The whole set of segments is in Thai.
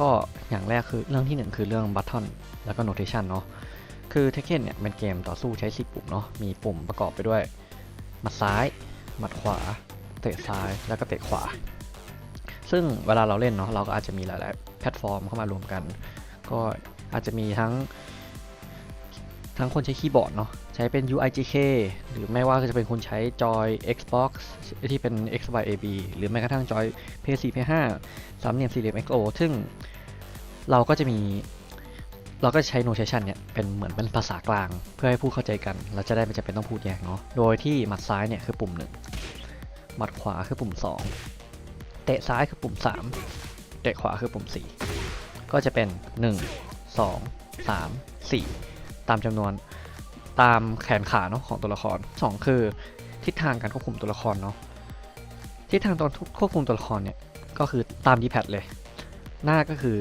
ก็อย่างแรกคือเรื่องที่หนึ่งคือเรื่องบัตทอนแล้วก็โนเทชันเนาะคือเทคเ e นเนี่ยเป็นเกมต่อสู้ใช้4ปุ่มเนาะมีปุ่มประกอบไปด้วย หมัดซ้าย หมัดขวา เตะซ้ายแล้วก็เตะขวา ซึ่งเวลาเราเล่นเนาะเราก็อาจจะมีหลาย ๆ แพลตฟอร์มเข้ามารวมกัน ก็อาจจะมีทั้ง ทั้งคนใช้คีย์บอร์ดเนาะใช้เป็น UIGK หรือไม่ว่าจะเป็นคนใช้จอย Xbox ที่เป็น XYAB หรือแม้กระทั่งจอย PS4 PS5 สามเหลี่ยมสี่เหลี่ยม XO ซึ่ง เราก็จะมี เราก็จะใช้ notation เนี่ยเป็นเหมือนเป็นภาษากลางเพื่อให้ผู้เข้าใจกัน เราจะได้ไม่จำเป็นต้องพูดแยกเนาะ โดยที่หมัดซ้ายเนี่ยคือปุ่ม 1 หมัดขวาคือปุ่ม 2 เตะซ้ายคือปุ่ม 3 เตะขวาคือปุ่ม 4 ก็จะเป็น 1 2 3 4 ตามจำนวนตามแขนขาเนาะของตัวละคร 2 คือทิศทางการควบคุมตัวละครเนาะทิศทางตอนควบคุมตัวละครเนี่ยก็คือตาม D-pad เลย หน้าก็คือ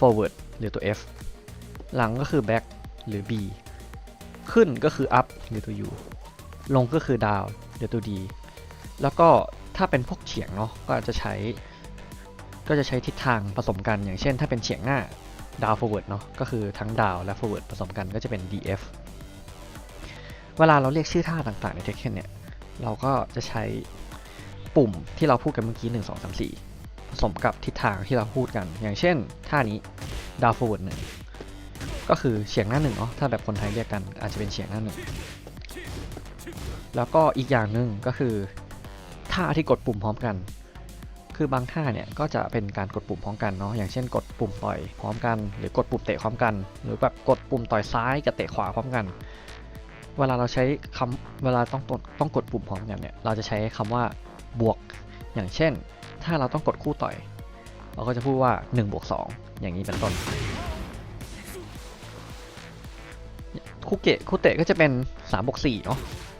forward หรือตัว F หลังก็คือ back หรือ B ขึ้นก็คือ up หรือตัว U ลงก็คือ down หรือตัว D แล้วก็ถ้าเป็นพวกเฉียงเนาะก็อาจจะใช้ ก็จะใช้ทิศทางผสมกันอย่างเช่น ถ้าเป็นเฉียงหน้า down forward เนาะก็คือทั้ง down และ forward ผสมกันก็จะเป็น DF เวลาเราเรียกชื่อท่าต่างๆใน Tekken เนี่ยเราก็จะใช้ปุ่มที่เราพูดกันเมื่อกี้ 1 2 3 4 สมกับทิศทางที่เราพูดกัน อย่างเช่นท่านี้ down forward หนึ่งก็คือเฉียงหน้าหนึ่งเนาะถ้าแบบคนไทยเรียกกันอาจจะเป็นเฉียงหน้าหนึ่งแล้วก็อีกอย่างหนึ่งก็คือท่าที่กดปุ่มพร้อมกัน คือบางท่าเนี่ยก็จะเป็นการกดปุ่มพร้อมกันเนาะอย่างเช่น กดปุ่มต่อยพร้อมกัน หรือกดปุ่มเตะพร้อมกัน หรือแบบกดปุ่มต่อยซ้ายกับเตะขวาพร้อมกัน เวลาเราใช้คำเวลาต้องต้องกดปุ่มพร้อมกันเนี่ยเราจะใช้คำว่าบวก อย่างเช่น ถ้าเราต้องกดคู่ต่อย เราก็จะพูดว่า1บวก2อย่างนี้เป็นต้น คู่เกะคู่เตะก็จะเป็น3บวก4เนาะ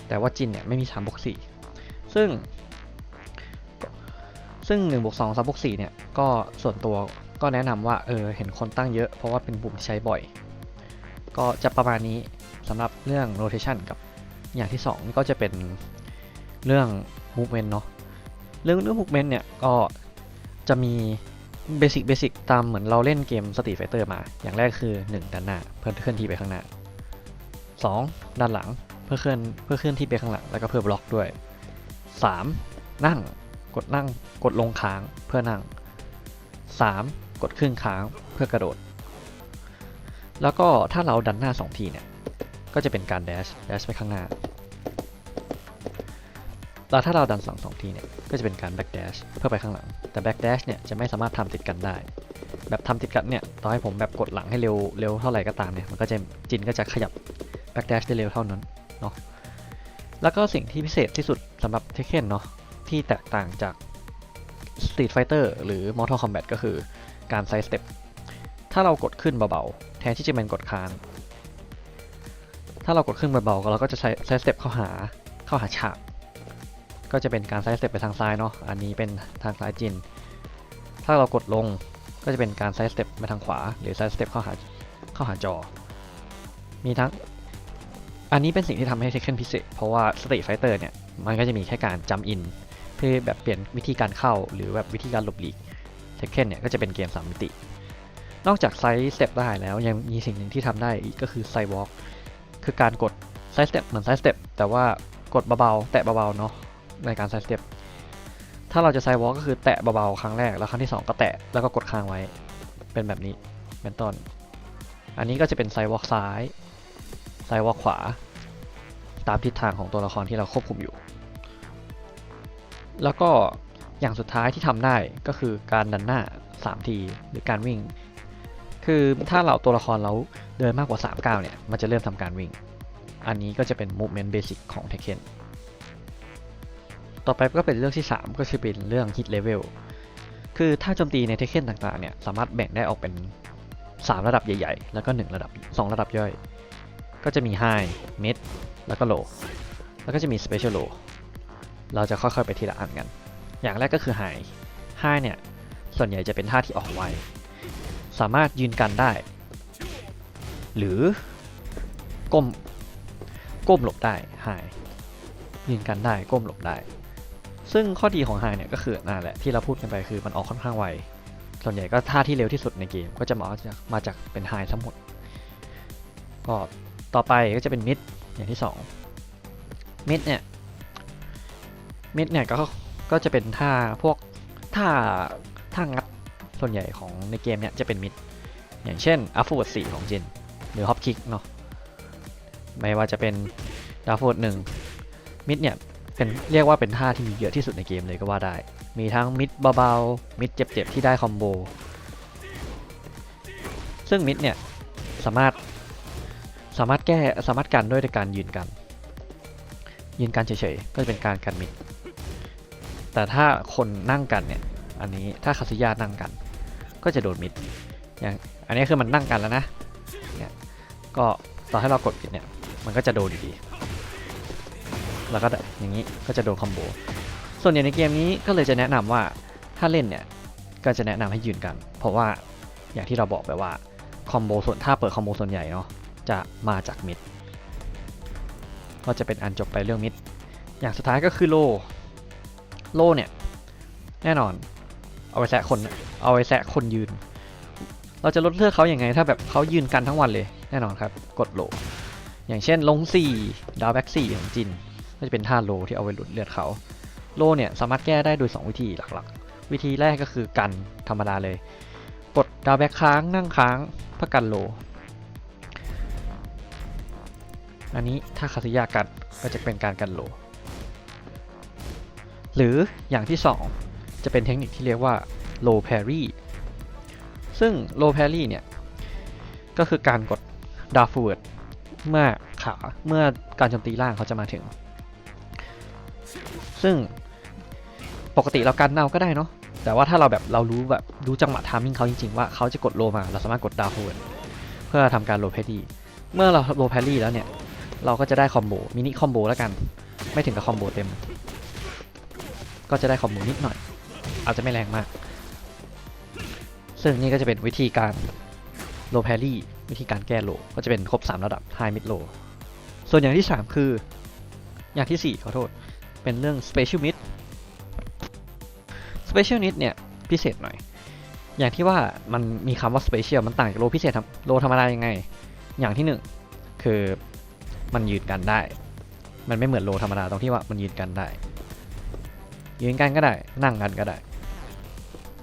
แต่ว่าจินเนี่ยไม่มี3บวก4ซึ่ง ซึ่ง1บวก2 3บวก4เนี่ยก็ส่วนตัวก็แนะนำว่าเออเห็นคนตั้งเยอะเพราะว่าเป็นปุ่มที่ใช้บ่อย ก็จะประมาณนี้สำหรับเรื่อง rotation กับอย่างที่2ก็จะเป็นเรื่อง movement เนาะ เรื่องเรื่อง movement เนี่ยก็จะมีเบสิกเบสิกตามเหมือนเราเล่นเกม Street Fighter มา อย่างแรกคือ 1 ด้านหน้า เพื่อเคลื่อนที่ไปข้างหน้า 2 ด้านหลังเพื่อเคลื่อนเพื่อเคลื่อนที่ไปข้างหลังแล้วก็เพื่อบล็อกด้วย 3 นั่งกดนั่งกดลงค้างเพื่อนั่ง 3. กดขึ้นค้างเพื่อกระโดด แล้วก็ถ้าเราดันหน้า 2 ทีเนี่ยก็จะเป็นการแดชแดชไปข้างหน้า แล้วถ้าเราดันสองสองทีเนี่ย ก็จะเป็นการแบ็กแดชเพื่อไปข้างหลัง แต่แบ็กแดชเนี่ยจะไม่สามารถทำติดกันได้ แบบทำติดกันเนี่ย ต่อให้ผมแบบกดหลังให้เร็วเร็วเท่าไหร่ก็ตามเนี่ย มันก็จะจินก็จะขยับแบ็กแดชได้เร็วเท่านั้นเนาะ แล้วก็สิ่งที่พิเศษที่สุดสำหรับเทคเ e นเนาะ ที่แตกต่างจาก Street Fighter หรือ Mortal Kombat ก็คือการไซ d ์สเต็ป ถ้าเรากดขึ้นเบาๆ แทนที่จะเป็นกดค้าง ถ้าเรากดขึ้นเบาๆเราก็จะใช้ไซ d ์สเต็ปเข้าหาเข้าหาฉาก ก็จะเป็นการไซ d ์สเต็ปไปทางซ้ายเนาะ อันนี้เป็นทางซ้ายจิน ถ้าเรากดลงก็จะเป็นการไซ d ์สเต็ปไปทางขวา หรือไซ d ์สเต็ปเข้าหาเข้าหาจอ มีทั้ง อันนี้เป็นสิ่งที่ทำให้ Tekken พิเศษ เพราะว่า Street Fighter เนี่ย มันก็จะมีแค่การจำอิน เพื่อแบบเปลี่ยนวิธีการเข้า หรือแบบวิธีการหลบหลีก Tekken เนี่ยก็จะเป็นเกม3มิติ นอกจากไซส์สเต็ปได้แล้วยังมีสิ่งหนึ่งที่ทำได้อีกก็คือไซวอล์กคือการกดไซส์สเต็ปเหมือนไซส์สเต็ปแต่ว่ากดเบาๆ แตะเบาๆเนาะ ในการไซส์สเต็ปถ้าเราจะไซวอล์กก็คือแตะเบาๆครั้งแรกแล้วครั้งที่ 2 ก็แตะแล้วก็กดค้างไว้ เป็นแบบนี้เป็นต้น อันนี้ก็จะเป็นไซวอล์กซ้ายไซวอล์กขวา ตามทิศทางของตัวละครที่เราควบคุมอยู่ แล้วก็อย่างสุดท้ายที่ทำได้ก็คือการดันหน้า3ทีหรือการวิ่ง คือถ้าเราตัวละครเราเดินมากกว่า3ก้าวเนี่ย มันจะเริ่มทำการวิ่ง อันนี้ก็จะเป็น movement basic ของ Tekken ต่อไปก็เป็นเรื่องที่ 3 ก็คือเป็นเรื่อง hit level คือถ้าโจมตีใน Tekken ต่างๆเนี่ยสามารถแบ่งได้ออกเป็น 3 ระดับใหญ่ๆ แล้วก็ 1 ระดับ 2 ระดับย่อย ก็จะมี high mid แล้วก็ low แล้วก็จะมี special low เราจะค่อยๆไปทีละอันกัน อย่างแรกก็คือ high high เนี่ยส่วนใหญ่จะเป็นท่าที่ออกไว สามารถยืนกันได้ หรือก้มก้มหลบได้ high ยืนกันได้ก้มหลบได้ ซึ่งข้อดีของ high เนี่ยก็คือนั่นแหละที่เราพูดกันไปคือมันออกค่อนข้างไว ส่วนใหญ่ก็ท่าที่เร็วที่สุดในเกมก็จะมาจากมาจากเป็นไฮทั้งหมด ก็ต่อไปก็จะเป็นมิดอย่างที่สองมิดเนี่ย มิดเนี่ยก็ก็จะเป็นท่าพวกท่าท่างัดส่วนใหญ่ของในเกมเนี่ยจะเป็นมิด อย่างเช่นอัฟฟูดสี่ของจินหรือฮอปคิกเนาะไม่ว่าจะเป็นดาฟูดหนึ่งมิดเนี่ย เป็นเรียกว่าเป็นท่าที่มีเยอะที่สุดในเกมเลยก็ว่าได้ มีทั้งมิดเบาๆมิดเจ็บๆที่ได้คอมโบ ซึ่งมิดเนี่ยสามารถสามารถแก้สามารถกันด้วยการยืนกัน ยืนกันเฉยๆก็จะเป็นการกันมิด แต่ถ้าคนนั่งกันเนี่ยอันนี้ถ้าคาซิยานั่งกัน ก็จะโดนมิดอย่างอันนี้คือมันนั่งกันแล้วนะเนี่ยก็ต่อให้เรากดผิดเนี่ยมันก็จะโดนอยู่ดี แล้วก็แบบอย่างนี้ก็จะโดนคอมโบ ส่วนใหญ่ในเกมนี้ก็เลยจะแนะนำว่าถ้าเล่นเนี่ยก็จะแนะนำให้ยืนกัน เพราะว่าอย่างที่เราบอกไปว่าคอมโบส่วนถ้าเปิดคอมโบส่วนใหญ่เนาะจะมาจากมิดก็จะเป็นอันจบไปเรื่องมิดอย่างสุดท้ายก็คือโล โลเนี่ยแน่นอน เอาไว้แซะคนเอาไว้แซะคนยืน เราจะลดเลือดเขาอย่างไง ถ้าแบบเขายืนกันทั้งวันเลยแน่นอนครับ กดโล อย่างเช่นลง4ดาวแบ็ก4ของจิน ก็จะเป็นท่าโลที่เอาไว้ลดเลือดเขา โลเนี่ยสามารถแก้ได้โดย 2 วิธีหลักๆ วิธีแรกก็คือกันธรรมดาเลย กดดาวแบ็กค้างนั่งค้างเพื่อกันโล อันนี้ถ้าคาสิยากันก็จะเป็นการกันโล หรืออย่างที่ 2 จะเป็นเทคนิคที่เรียกว่า low parry ซึ่ง low parry เนี่ย ก็คือการกดดาวฟูดเมื่อขาเมื่อการโจมตีล่างเขาจะมาถึง ซึ่งปกติเรากันเอาก็ได้เนาะแต่ว่าถ้าเราแบบเรารู้แบบรู้จังหวะทามิ่งเขาจริงๆ ว่าเขาจะกดโลมาเราสามารถกดดาวฟูดเพื่อทำการโลแพรี่เมื่อเราโลแพรี่แล้วเนี่ย เราก็จะได้คอมโบมินิคอมโบแล้วกัน ไม่ถึงกับคอมโบเต็ม ก็จะได้คอมโบนิดหน่อย อาจจะไม่แรงมาก ซึ่งนี่ก็จะเป็นวิธีการโลแพรี่วิธีการแก้โลก็จะเป็นครบ 3 ระดับ High Mid Low ส่วนอย่างที่ 3 คือ อย่างที่ 4 ขอโทษ เป็นเรื่อง Special Mid Special Mid เนี่ย พิเศษหน่อย อย่างที่ว่ามันมีคำว่า Special มันต่างจากโลพิเศษธรรมโลธรรมดายังไง อย่างที่1คือมันยืนกันได้ มันไม่เหมือนโลธรรมดาตรงที่ว่ามันยืนกันได้ ยืนกันก็ได้ นั่งกันก็ได้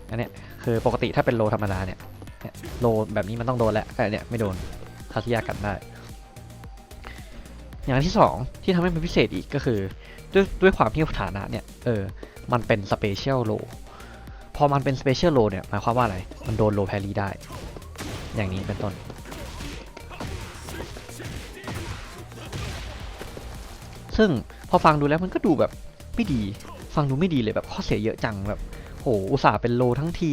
อันเนี้ยคือปกติถ้าเป็นโลธรรมดาเนี่ยโลแบบนี้มันต้องโดนแหละแต่เนี่ยไม่โดนคาซิยากันได้ อย่างที่สองที่ทำให้มันพิเศษอีกก็คือ ด้วยด้วยความที่ฐานะเนี่ย เออ มันเป็นสเปเชียลโลพอมันเป็นสเปเชียลโลเนี่ย หมายความว่าอะไร มันโดนโลแพรี่ได้ อย่างนี้เป็นต้น ซึ่งพอฟังดูแล้วมันก็ดูแบบไม่ดี ฟังดูไม่ดีเลยแบบข้อเสียเยอะจังแบบ โห อุตส่าห์เป็นโลทั้งที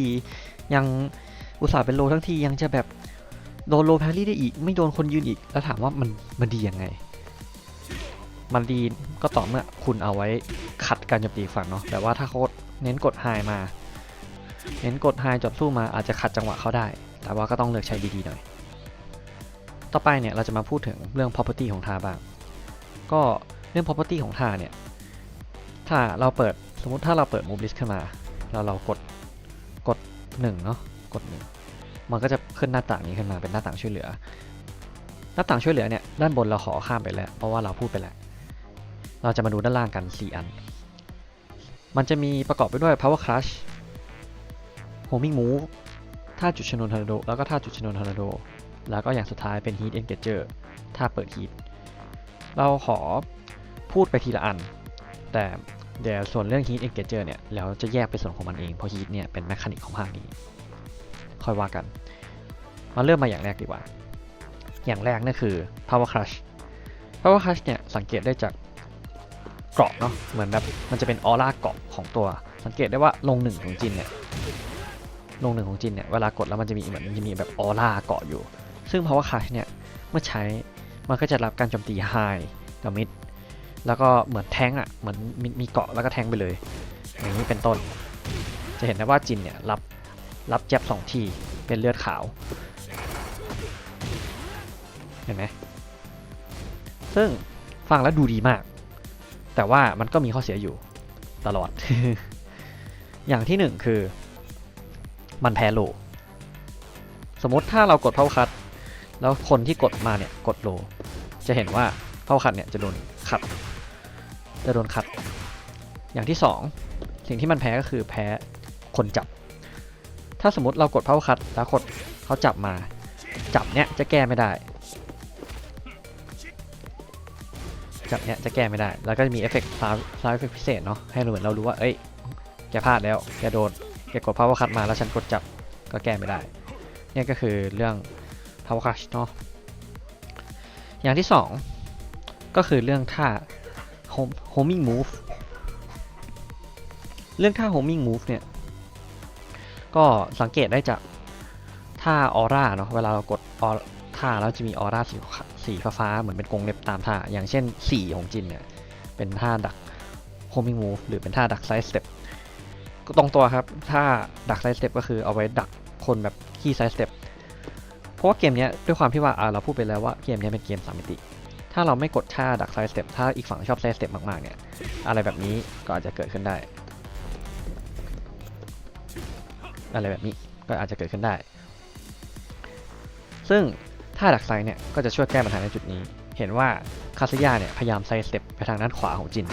ยังอุตส่าห์เป็นโลทั้งทียังจะแบบโดนโลแพรี่ได้อีก ไม่โดนคนยืนอีก แล้วถามว่ามันมันดียังไง มันดีก็ต่อเมื่อคุณเอาไว้ขัดการโจมตีฝั่งเนาะแต่ว่าถ้าเขาเน้นกดไฮมา เน้นกดไฮจบสู้มาอาจจะขัดจังหวะเขาได้ แต่ว่าก็ต้องเลือกใช้ดีๆหน่อย ต่อไปเนี่ยเราจะมาพูดถึงเรื่อง property ของทาบ้าง ก็เรื่อง property ของทาเนี่ย ถ้าเราเปิดสมมติถ้าเราเปิด move list ขึ้นมา แล้วเรากดกด1เนาะกด1มันก็จะขึ้นหน้าต่างนี้ขึ้นมาเป็นหน้าต่างช่วยเหลือ หน้าต่างช่วยเหลือเนี่ยด้านบนเราขอข้ามไปแล้ว เพราะว่าเราพูดไปแล้ว เราจะมาดูด้านล่างกัน 4 อัน มันจะมีประกอบไปด้วย power crush homing move ท่าจุดชนวนทอร์นาโด แล้วก็ท่าจุดชนวนทอร์นาโด แล้วก็อย่างสุดท้ายเป็น heat engager ท่าเปิด heat เราขอพูดไปทีละอัน แต่เดี๋ยวส่วนเรื่อง heat engager เนี่ยเราจะแยกไปส่วนของมันเอง เพราะ heat เนี่ยเป็นแมคานิกของภาคนี้ ค่อยว่ากัน มาเริ่มมาอย่างแรกดีกว่า อย่างแรกนั่นคือ power crush power crush เนี่ยสังเกตได้จาก เกราะเนาะเหมือนแบบมันจะเป็นออร่าเกราะของตัว สังเกตได้ว่าลงหนึ่งของจินเนี่ยลงหนึ่งของจินเนี่ยเวลากดแล้วมันจะมีเหมือนมันจะมีแบบออร่าเกาะอยู่ ซึ่ง power crush เนี่ยเมื่อใช้มันก็จะรับการโจมตี high กับ mid แล้วก็เหมือนแทงอะเหมือนมีมีเกาะแล้วก็แทงไปเลย อย่างนี้เป็นต้น จะเห็นได้ว่าจินเนี่ยรับรับแจ็บสองทีเป็นเลือดขาว เห็นไหมซึ่งฟังแล้วดูดีมาก แต่ว่ามันก็มีข้อเสียอยู่ตลอด อย่างที่หนึ่งคือ มันแพ้โล สมมติถ้าเรากดเผาคัด แล้วคนที่กดมาเนี่ยกดโล จะเห็นว่าเผาคัดเนี่ยจะโดนขัด จะโดนขัด อย่างที่สองสิ่งที่มันแพ้ก็คือแพ้คนจับ ถ้าสมมติเรากดเผาคัดแล้วกดเขาจับมา จับเนี่ยจะแก้ไม่ได้ จับเนี่ยจะแก้ไม่ได้ แล้วก็จะมีเอฟเฟกต์ซาวซาวเอฟเฟกต์พิเศษเนาะให้เราเหมือนเรารู้ว่าเอ้ยแกพลาดแล้วแกโดนแกกด power cut มาแล้วฉันกดจับก็แก้ไม่ได้เนี่ยก็คือเรื่อง power cut เนาะอย่างที่สองก็คือเรื่องท่า home- homing move เรื่องท่า homing move เนี่ย ก็สังเกตได้จากท่าออร่าเนาะเวลาเรากดออท่าแล้วจะมีออร่าสีขาว สีฟ้าๆเหมือนเป็นกรงเล็บตามท่า อย่างเช่น 4 ของจินเนี่ย เป็นท่าดัก homing move หรือเป็นท่าดัก side step ก็ตรงตัวครับถ้าดัก side step ก็คือเอาไว้ดักคนแบบขี้ side step เพราะว่าเกมเนี้ยด้วยความที่ว่าเราพูดไปแล้วว่าเกมเนี้ยเป็นเกมสามมิติ ถ้าเราไม่กดท่าดัก side step ถ้าอีกฝั่งชอบ side step มากๆเนี่ยอะไรแบบนี้ก็อาจจะเกิดขึ้นได้ อะไรแบบนี้ก็อาจจะเกิดขึ้นได้ ซึ่ง ท่าดักไซเนี่ยก็จะช่วยแก้ปัญหาในจุดนี้ เห็นว่าคาซิยาเนี่ยพยายามไซสเต็ปไปทางด้านขวาของจิน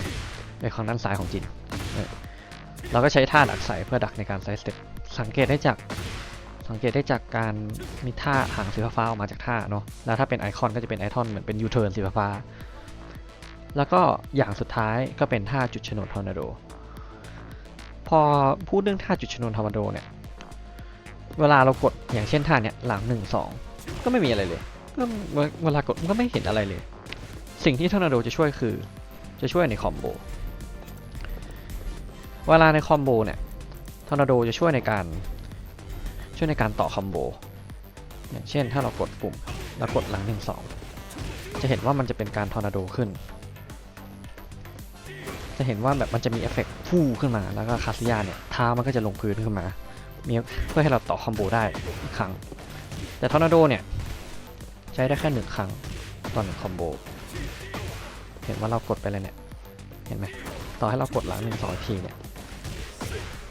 ไปทางด้านซ้ายของจิน เราก็ใช้ท่าดักไซเพื่อดักในการไซสเต็ปสังเกตได้จากสังเกตได้จากการมีท่าหางสีฟ้าออกมาจากท่าเนาะแล้วถ้าเป็นไอคอนก็จะเป็นไอคอนเหมือนเป็นยูเทิร์นสีฟ้าแล้วก็อย่างสุดท้ายก็เป็นท่าจุดชนวนทอร์นาโด พอพูดเรื่องท่าจุดชนวนทอร์นาโดเนี่ย เวลาเรากดอย่างเช่นท่าเนี่ยหลังหนึ่งสอง ก็ไม่มีอะไรเลยก็เวลากดมันก็ไม่เห็นอะไรเลย สิ่งที่ทอร์นาโดจะช่วยคือ จะช่วยในคอมโบ เวลาในคอมโบเนี่ยทอร์นาโดจะช่วยในการช่วยในการต่อคอมโบ อย่างเช่นถ้าเรากดปุ่มแล้วกดหลังหนึ่งสองจะเห็นว่ามันจะเป็นการทอร์นาโดขึ้น จะเห็นว่าแบบมันจะมีเอฟเฟกต์ฟู่ขึ้นมา แล้วก็คาซิยาเนี่ยเท้ามันก็จะลงพื้นขึ้นมา เพื่อให้เราต่อคอมโบได้อีกครั้ง แต่ทอร์นาโดเนี่ย ใช้ได้แค่หนึ่งครั้งตอหนึ่งคอมโบ เห็นว่าเรากดไปเลยเนี่ย เห็นไหมต่อให้เรากดหลังหนึ่งสองทีเนี่ย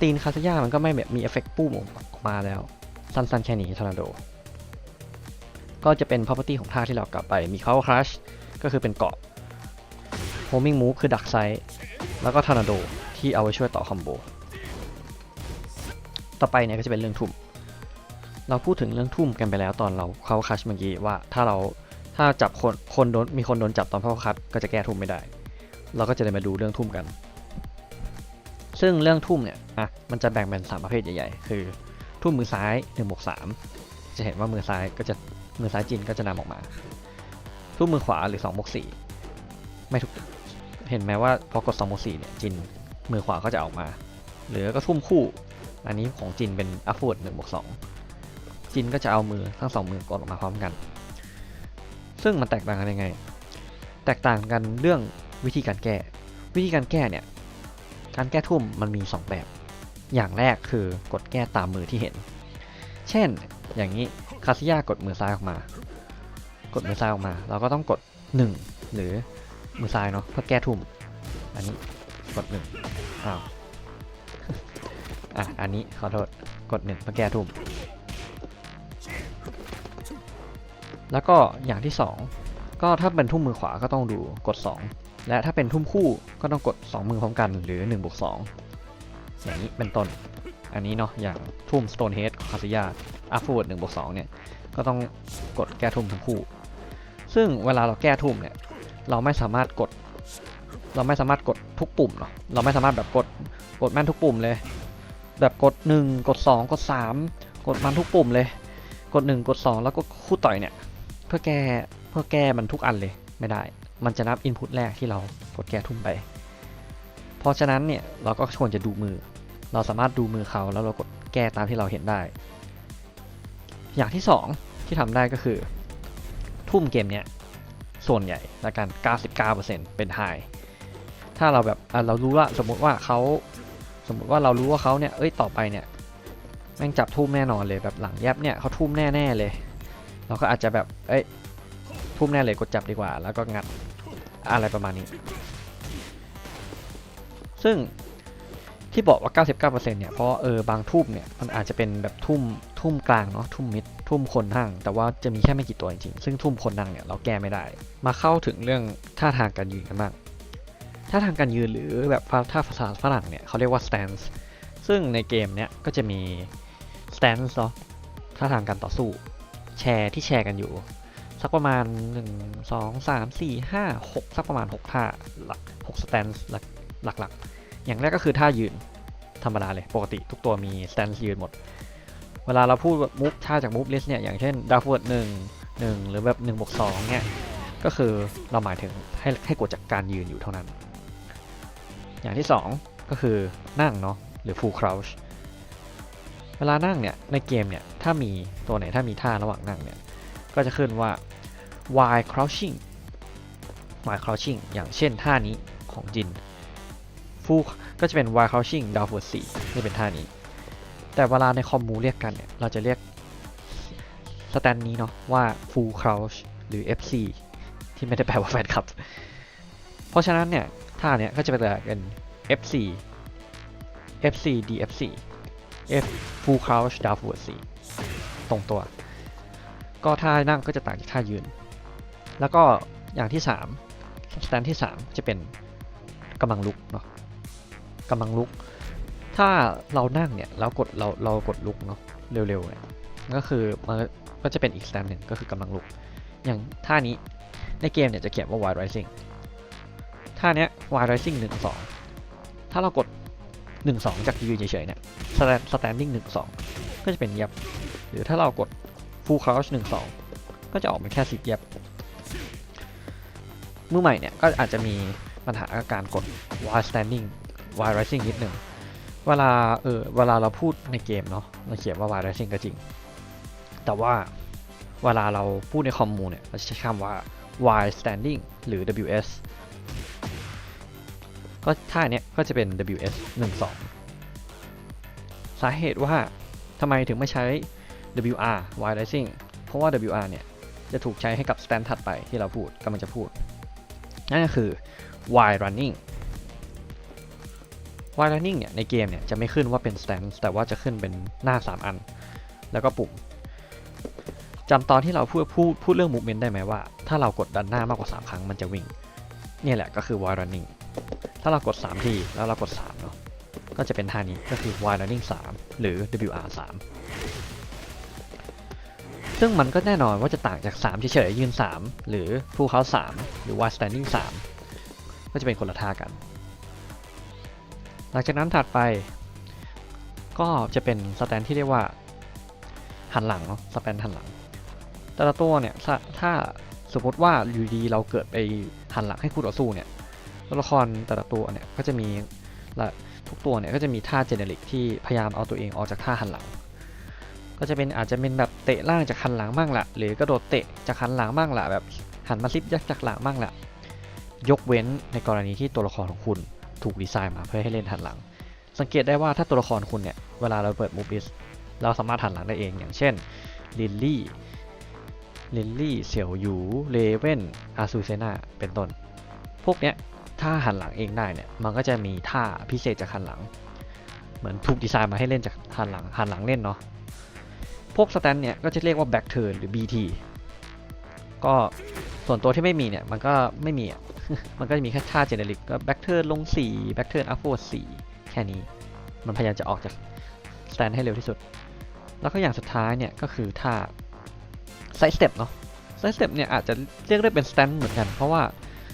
ตีนคาซย่ามันก็ไม่แบบมีเอฟเฟกต์ปุ้มออกมาแล้ว สั้นๆแค่นี้ทอร์นาโด ก็จะเป็น property ของท่าที่เรากลับไป มี cover crush ก็คือเป็นเกาะ homing move คือดักไซด์แล้วก็ทอร์นาโดที่เอาไว้ช่วยต่อคอมโบ ต่อไปเนี่ยก็จะเป็นเรื่องทุ่ม เราพูดถึงเรื่องทุ่มกันไปแล้วตอนเราเข้าคัชเมื่อกี้ว่าถ้าเราถ้าจับคนคนโดนมีคนโดนจับตอนเข้าคัชก็จะแก้ทุ่มไม่ได้ เราก็จะเลยมาดูเรื่องทุ่มกัน ซึ่งเรื่องทุ่มเนี่ยอะมันจะแบ่งเป็นสามประเภทใหญ่ๆ คือทุ่มมือซ้าย1บวก3จะเห็นว่ามือซ้ายก็จะมือซ้ายจินก็จะนำออกมา ทุ่มมือขวาหรือ2บวก4ไม่ทุกเห็นไหมว่าพอกด2บวก4เนี่ยจินมือขวาก็จะออกมาหรือก็ทุ่มคู่ อันนี้ของจินเป็นอัฟฟูดหนึ่งบวกสอง จินก็จะเอามือทั้งสองมือกดออกมาพร้อมกัน ซึ่งมันแตกต่างกันยังไง แตกต่างกันเรื่องวิธีการแก้ วิธีการแก้เนี่ย การแก้ทุ่มมันมี 2 แบบ อย่างแรกคือกดแก้ตามมือที่เห็น เช่น อย่างนี้คาซิยากดมือซ้ายออกมา กดมือซ้ายออกมา เราก็ต้องกด 1 หรือมือซ้ายเนาะเพื่อแก้ทุ่ม อันนี้กด1อ้าวอะอันนี้ขอโทษกดหนึ่งเพื่อแก้ทุ่ม แล้วก็อย่างที่ 2 ก็ถ้าเป็นทุ่มมือขวาก็ต้องดูกด 2 และถ้าเป็นทุ่มคู่ก็ต้องกด 2 มือพร้อมกันหรือ1บวก2อย่างนี้เป็นต้น อันนี้เนาะอย่างทุ่ม Stonehead คาซิยาอัฟฟูด1บวก2เนี่ยก็ต้องกดแก้ทุ่มทั้งคู่ ซึ่งเวลาเราแก้ทุ่มเนี่ยเราไม่สามารถกด เราไม่สามารถกดทุกปุ่มเนาะเราไม่สามารถแบบกดกดแม่นทุกปุ่มเลย แบบกด 1 กด 2 กด 3 กดมันทุกปุ่มเลย กด 1 กด 2 แล้วก็คู่ต่อยเนี่ย พื่อแก้เพื่อแก้มันทุกอันเลยไม่ได้ มันจะนับอินพุตแรกที่เรากดแก้ทุ่มไป เพราะฉะนั้นเนี่ยเราก็ควรจะดูมือ เราสามารถดูมือเขาแล้วเรากดแก้ตามที่เราเห็นได้ อย่างที่ 2 ที่ทำได้ก็คือ ทุ่มเกมเนี้ยส่วนใหญ่ละกัน 99%เป็นไฮถ้าเราแบบเรารู้ว่าสมมุติว่าเขาสมมติว่าเรารู้ว่าเขาเนี่ยเอ้ยต่อไปเนี่ยแม่งจับทุ่มแน่นอนเลยแบบหลังแยบเนี่ยเขาทุ่มแน่ๆเลย เราก็อาจจะแบบ เอ้ยทุ่มแน่เลยกดจับดีกว่า แล้วก็งัดอะไรประมาณนี้ ซึ่งที่บอกว่า 99%เนี่ยเพราะเออบางทุ่มเนี่ยมันอาจจะเป็นแบบทุ่มทุ่มกลางเนาะทุ่มมิดทุ่มคนนั่ง แต่ว่าจะมีแค่ไม่กี่ตัวจริงๆซึ่งทุ่มคนนั่งเนี่ยเราแก้ไม่ได้ มาเข้าถึงเรื่องท่าทางการยืนกันบ้างท่าทางการยืนหรือแบบถ้าภาษาฝรั่งเนี่ยเขาเรียกว่า stance ซึ่งในเกมเนี่ยก็จะมี stance เนาะท่าทางการต่อสู้ แชร์ที่แชร์กันอยู่ สักประมาณ 1 2 3 4 5 6 สักประมาณ 6 ท่าหลัก6 stance หลักหลักๆ อย่างแรกก็คือท่ายืนธรรมดาเลย ปกติทุกตัวมี stance ยืนหมด เวลาเราพูดมุกท่าจาก move list เนี่ย อย่างเช่น d a r f o r d 1 1หนึ่งหรือแบบ1บวก2เนี่ย ก็คือเราหมายถึงให้ให้กดจากการยืนอยู่เท่านั้น อย่างที่ 2 ก็คือนั่งเนาะหรือ full crouch เวลานั่งเนี่ยในเกมเนี่ยถ้ามีตัวไหนถ้ามีท่าระหว่างนั่งเนี่ยก็จะขึ้นว่า while crouching while crouching อย่างเช่นท่านี้ของจิน full ก็จะเป็น while crouching downward 4นี่เป็นท่านี้ แต่เวลาในคอมมูเรียกกันเนี่ยเราจะเรียกสแตนนี้เนาะว่า full crouch หรือ FC ที่ไม่ได้แปลว่าแฟนคลับ เพราะฉะนั้นเนี่ยท่าเนี้ยก็จะเป็น FC FC DFC F full crouch downward 4ตรงตัว ก็ท่านั่งก็จะต่างจากท่ายืน แล้วก็อย่างที่3สแตนที่ 3 จะเป็นกำลังลุกเนาะกำลังลุก ถ้าเรานั่งเนี่ยเรากดเราเรากดลุกเนาะเร็วๆเนี่ยก็คือมันก็จะเป็นอีกสแตนหนึ่งก็คือกำลังลุก อย่างท่านี้ในเกมเนี่ยจะเขียนว่า wide rising ท่าเนี้ย wide rising 1 2 ถ้าเรากด 1 2จากยืนเฉยๆเนี่ย stand standing 1 2ก็จะเป็นยับ หรือถ้าเรากด full crouch 1 2ก็จะออกมาแค่สิบยับมือใหม่เนี่ยก็อาจจะมีปัญหากับการกด wide standing wide rising นิดหนึ่งเวลาเออเวลาเราพูดในเกมเนาะเราเขียนว่า wide rising ก็จริง แต่ว่าเวลาเราพูดในคอมมูเนี่ยเราจะใช้คำว่า wide standing หรือ WS ก็ท่าเนี้ยก็จะเป็น WS 1 2สาเหตุว่าทำไมถึงไม่ใช้ WR wide rising เพราะว่า WR เนี่ย จะถูกใช้ให้กับ stand ถัดไปที่เราพูดกำลังจะพูด นั่นก็คือ wide running wide running เนี่ย ในเกมเนี่ย จะไม่ขึ้นว่าเป็น stand แต่ว่าจะขึ้นเป็นหน้า 3 อัน แล้วก็ปุ่มจำตอนที่เราพูดพูดพูดเรื่อง movement ได้ไหมว่า ถ้าเรากดดันหน้ามากกว่า 3 ครั้งมันจะวิ่ง เนี่ยแหละก็คือ wide running ถ้าเรากด 3 ทีแล้วเรากด 3 เนาะก็จะเป็นท่านี้ก็คือ wide running 3 หรือ WR 3ซึ่งมันก็แน่นอนว่าจะต่างจาก 3 เฉยๆยืน 3 หรือ full count 3หรือ wide standing 3 ก็จะเป็นคนละท่ากัน หลังจากนั้นถัดไป ก็จะเป็นสแตนที่เรียกว่า หันหลังเนาะสแตนหันหลัง แต่ละตัวเนี่ยถ้าถ้าสมมติว่าอยู่ดีเราเกิดไปหันหลังให้คู่ต่อสู้เนี่ย ตัวละครแต่ละตัวเนี่ยก็จะมีละทุกตัวเนี่ยก็จะมีท่าเจเนริกที่พยายามเอาตัวเองออกจากท่าหันหลัง ก็จะเป็นอาจจะเป็นแบบเตะล่างจากหันหลังบ้างละหรือกระโดดเตะจากหันหลังบ้างละแบบหันมาซิปยักจากหลังบ้างละยกเว้นในกรณีที่ตัวละครของคุณถูกดีไซน์มาเพื่อให้เล่นหันหลัง สังเกตได้ว่าถ้าตัวละครคุณเนี่ยเวลาเราเปิดมูฟลิสเราสามารถหันหลังได้เองอย่างเช่นลิลลี่ลิลลี่เสี่ยวหยูเลเว่นอาซูเซนาเป็นต้น พวกเนี้ย ถ้าหันหลังเองได้เนี่ย มันก็จะมีท่าพิเศษจากหันหลัง เหมือนถูกดีไซน์มาให้เล่นจากหันหลังหันหลังเล่นเนาะ พวกสแตนเนี่ยก็จะเรียกว่า back turn หรือ BT ก็ส่วนตัวที่ไม่มีเนี่ย มันก็ไม่มีอะมันก็จะมีแค่ท่า generic ก็ back turn ลง4 back turn upward 4แค่นี้ มันพยายามจะออกจากสแตนให้เร็วที่สุด แล้วก็อย่างสุดท้ายเนี่ยก็คือท่า side step เนาะ side step เนี่ยอาจจะเรียกได้เป็น stand เหมือนกันเพราะว่า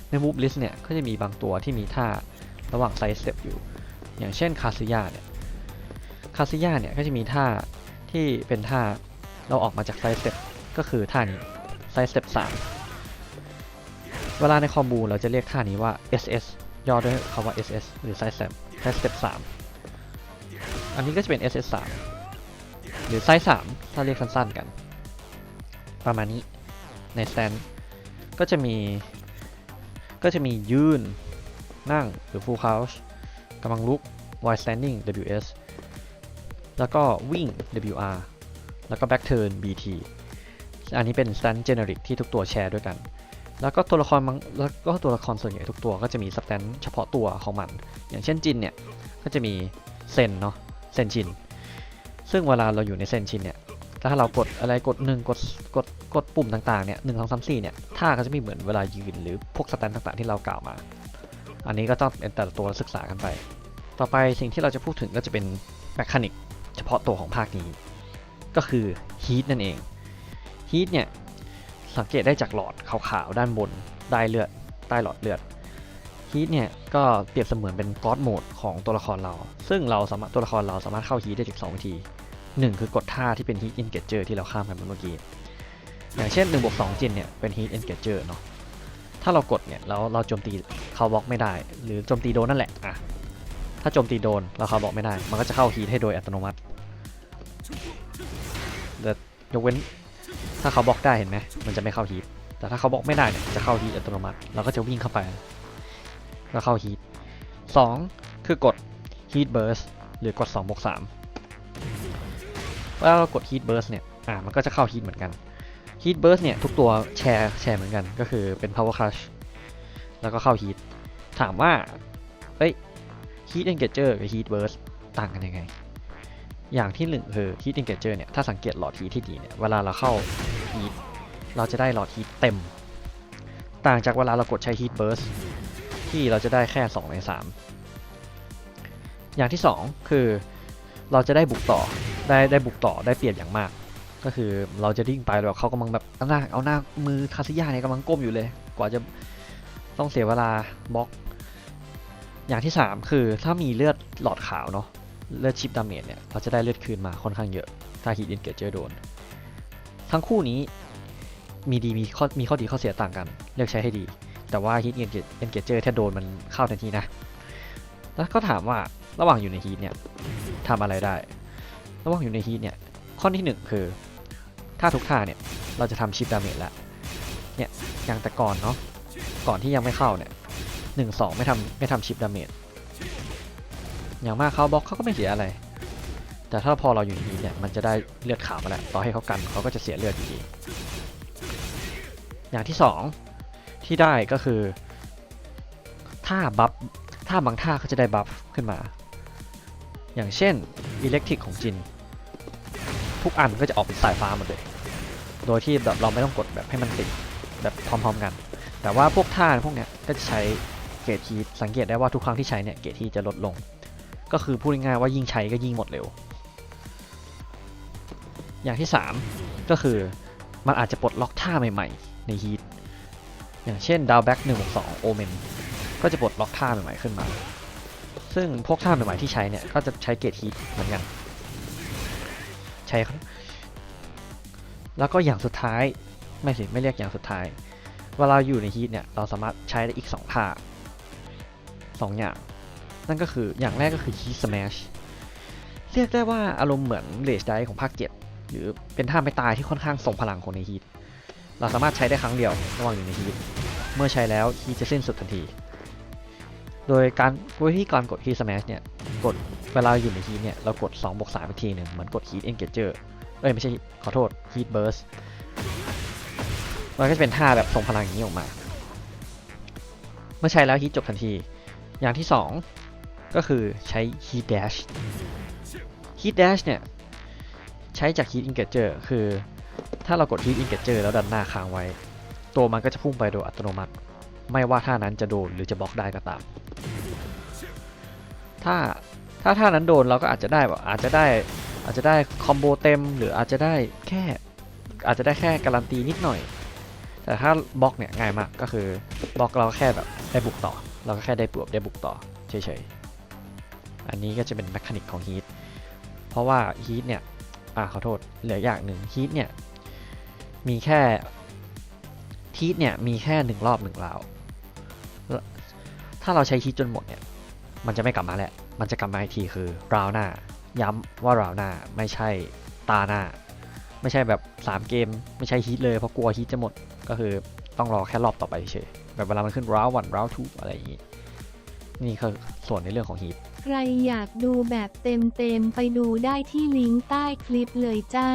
ใน move list เนี่ยก็จะมีบางตัวที่มีท่าระหว่าง side step อยู่ อย่างเช่นคาซิยาเนี่ยคาซิยาเนี่ยก็จะมีท่าที่เป็นท่าเราออกมาจาก side step ก็คือท่านี้ side step 3 เวลาในคอมบูเราจะเรียกท่านี้ว่า SS ย่อด้วยคำว่า SS หรือ side step side step 3 อันนี้ก็จะเป็น SS 3 หรือ side 3 ถ้าเรียกสั้นๆกัน ประมาณนี้ใน stand ก็จะมี ก็จะมียืน นั่งหรือ full couch กำลังลุก wide standing WS แล้วก็วิ่ง WR แล้วก็ back turn BT อันนี้เป็น stand generic ที่ทุกตัวแชร์ด้วยกัน แล้วก็ตัวละครบางแล้วก็ตัวละครส่วนใหญ่ทุกตัวก็จะมี stand เฉพาะตัวของมัน อย่างเช่นจินเนี่ย ก็จะมีเซนเนาะเซนชิน ซึ่งเวลาเราอยู่ในเซนชินเนี่ย ถ้าเรากดอะไรกดหนึ่งกดกดกดปุ่มต่างๆเนี่ยหนึ่งสองสามสี่เนี่ยท่าก็จะไม่เหมือนเวลายืนหรือพวกสแตนต่างๆที่เรากล่าวมา อันนี้ก็ต้องเป็นแต่ละตัวศึกษากันไป ต่อไปสิ่งที่เราจะพูดถึงก็จะเป็นแมคานิกเฉพาะตัวของภาคนี้ ก็คือฮีทนั่นเองฮีทเนี่ยสังเกตได้จากหลอดขาวๆด้านบนใต้เลือดใต้หลอดเลือดฮีทเนี่ยก็เปรียบเสมือนเป็นก o ดโหมดของตัวละครเรา ซึ่งเราสามารถตัวละครเราสามารถเข้าฮีทได้จากสองวิธี หนึ่งคือกดท่าที่เป็นฮีทอินเกจเจอร์ที่เราข้ามไปเมื่อกี้ อย่างเช่น1บวก2จินเนี่ยเป็นฮีทอินเกจเจอร์เนาะถ้าเรากดเนี่ยแล้วเราโจมตีเขาบล็อกไม่ได้ หรือโจมตีโดนนั่นแหละอะถ้าโจมตีโดนแล้วเขาบล็อกไม่ได้ มันก็จะเข้าฮีทให้โดยอัตโนมัติแต่ยกเว้นถ้าเขาบล็อกได้เห็นไหมมันจะไม่เข้าฮีทแต่ถ้าเขาบล็อกไม่ได้เนี่ยจะเข้าฮีทอัตโนมัติเราก็จะวิ่งเข้าไปแล้วเข้าฮีทสองคือกดฮีทเบิร์สหรือกด2บวก3 เวลาเรากดฮีทเบิร์สเนี่ย อะมันก็จะเข้าฮีทเหมือนกันฮีทเบิร์สเนี่ย ทุกตัวแชร์แชร์เหมือนกัน ก็คือเป็น power crush แล้วก็เข้าฮีทถามว่าเอ้ย heat engager กับ heat burst ต่างกันยังไง อย่างที่หนึ่งคือ heat engager เนี่ย ถ้าสังเกตหลอด heat ที่ดีเนี่ย เวลาเราเข้า heat เราจะได้หลอด heat เต็ม ต่างจากเวลาเรากดใช้ heat burst ที่เราจะได้แค่ 2 ใน 3 อย่างที่ 2 คือ เราจะได้บุกต่อได้ได้บุกต่อได้เปรียบอย่างมาก ก็คือเราจะดิ่งไปแบบเขากำลังแบบเอาหน้าเอาหน้ามือคาซิยาเนี่ยกำลังก้มอยู่เลย กว่าจะต้องเสียเวลาบล็อก อย่างที่ 3 คือถ้ามีเลือดหลอดขาวเนาะเลือดชิปดาเมจเนี่ยเราจะได้เลือดคืนมาค่อนข้างเยอะถ้าฮีทอินเกจเจอโดน ทั้งคู่นี้มีดีมีข้อมีข้อดีข้อเสียต่างกัน เลือกใช้ให้ดี แต่ว่าฮีทอินเกจเจอร์ถ้าโดนมันเข้าทันทีนะ แล้วก็ถามว่าระหว่างอยู่ในฮีทเนี่ย ทำอะไรได้ ระหว่างอยู่ในฮีทเนี่ย ข้อที่หนึ่งคือ ถ้าทุกท่าเนี่ย เราจะทำชิปดาเมจแล้ว เนี่ยอย่างแต่ก่อนเนาะ ก่อนที่ยังไม่เข้าเนี่ยหนึ่งสองไม่ทำไม่ทำชิปดาเมจ อย่างมากเขาบล็อกเขาก็ไม่เสียอะไร แต่ถ้าพอเราอยู่ในนี้เนี่ย มันจะได้เลือดขาวมาแล้ว ต่อให้เขากันเขาก็จะเสียเลือดอยู่ดีอย่างที่สองที่ได้ก็คือ ถ้าบัฟถ้าบางท่าเขาจะได้บัฟขึ้นมา อย่างเช่นอิเล็กทริกของจิน ทุกอันก็จะออกเป็นสายฟ้าหมดเลย โดยที่แบบเราไม่ต้องกดแบบให้มันติดแบบพร้อมๆกัน แต่ว่าพวกท่าพวกเนี้ยก็จะใช้เกรดฮีทสังเกตได้ว่าทุกครั้งที่ใช้เนี่ยเกรดฮีทจะลดลง ก็คือพูดง่ายๆว่ายิ่งใช้ก็ยิ่งหมดเร็ว อย่างที่ 3 ก็คือมันอาจจะปลดล็อกท่าใหม่ๆ ในฮีทอย่างเช่นดาวแบ็กหนึ่งสองโอเมนก็จะปลดล็อกท่าใหม่ๆขึ้นมา ซึ่งพวกท่าใหม่ๆที่ใช้เนี่ย ก็จะใช้เกรดฮีทเหมือนกัน ใช้ครับ แล้วก็อย่างสุดท้าย ไม่สิ ไม่เรียกอย่างสุดท้าย เวลาอยู่ในฮีทเนี่ย เราสามารถใช้ได้อีก 2 ท่า 2 อย่าง นั่นก็คืออย่างแรกก็คือ Heat Smash เรียกได้ว่าอารมณ์เหมือน Rage Dive ของภาค 7 หรือเป็นท่าไม่ตายที่ค่อนข้างทรงพลังของในฮีทเราสามารถใช้ได้ครั้งเดียวระหว่างอยู่ในฮีทเมื่อใช้แล้วฮีทจะสิ้นสุดทันที โดยการวิธีการกด Heat Smash เนี่ย กดเวลาอยู่ในฮีทเนี่ย เรากด2บวก3อีกทีหนึ่งเหมือนกด Heat Engager เอ้ย ไม่ใช่ ขอโทษ Heat Burst มันก็จะเป็นท่าแบบทรงพลังอย่างนี้ออกมา เมื่อใช้แล้วฮีทจบทันที อย่างที่ 2 ก็คือใช้ Heat Dash Heat Dash เนี่ย ใช้จาก Heat Engager คือถ้าเรากด Heat Engager แล้วดันหน้าค้างไว้ ตัวมันก็จะพุ่งไปโดยอัตโนมัติ ไม่ว่าท่านั้นจะโดนหรือจะบล็อกได้ก็ตาม ถ้าถ้าท่านั้นโดนเราก็อาจจะได้แบบอาจจะได้อาจจะได้คอมโบเต็มหรืออาจจะได้แค่อาจจะได้แค่การันตีนิดหน่อย แต่ถ้าบล็อกเนี่ยง่ายมากก็คือบล็อกเราแค่แบบได้บุกต่อ เราก็แค่ได้บวกได้บุกต่อเฉยๆ อันนี้ก็จะเป็นแมคานิกของฮีทเพราะว่าฮีทเนี่ยอ่าขอโทษเหลืออย่างหนึ่งฮีทเนี่ยมีแค่ฮีทเนี่ยมีแค่หนึ่งรอบหนึ่งราวแล้ว ถ้าเราใช้ฮีทจนหมดเนี่ย มันจะไม่กลับมาแหล้วมันจะกลับมาอีกทีคือราวหน้า ย้ำว่าราวหน้าไม่ใช่ตาหน้า ไม่ใช่แบบ 3 เกม ไม่ใช่ฮีทเลยเพราะกลัวฮีทจะหมด ก็คือต้องรอแค่รอบต่อไปเฉยแบบเวลามันขึ้นราววันราวทูอะไรอย่างงี้นี่คือส่วนในเรื่องของฮีทใครอยากดูแบบเต็มๆ ไปดูได้ที่ลิงก์ใต้คลิปเลยจ้า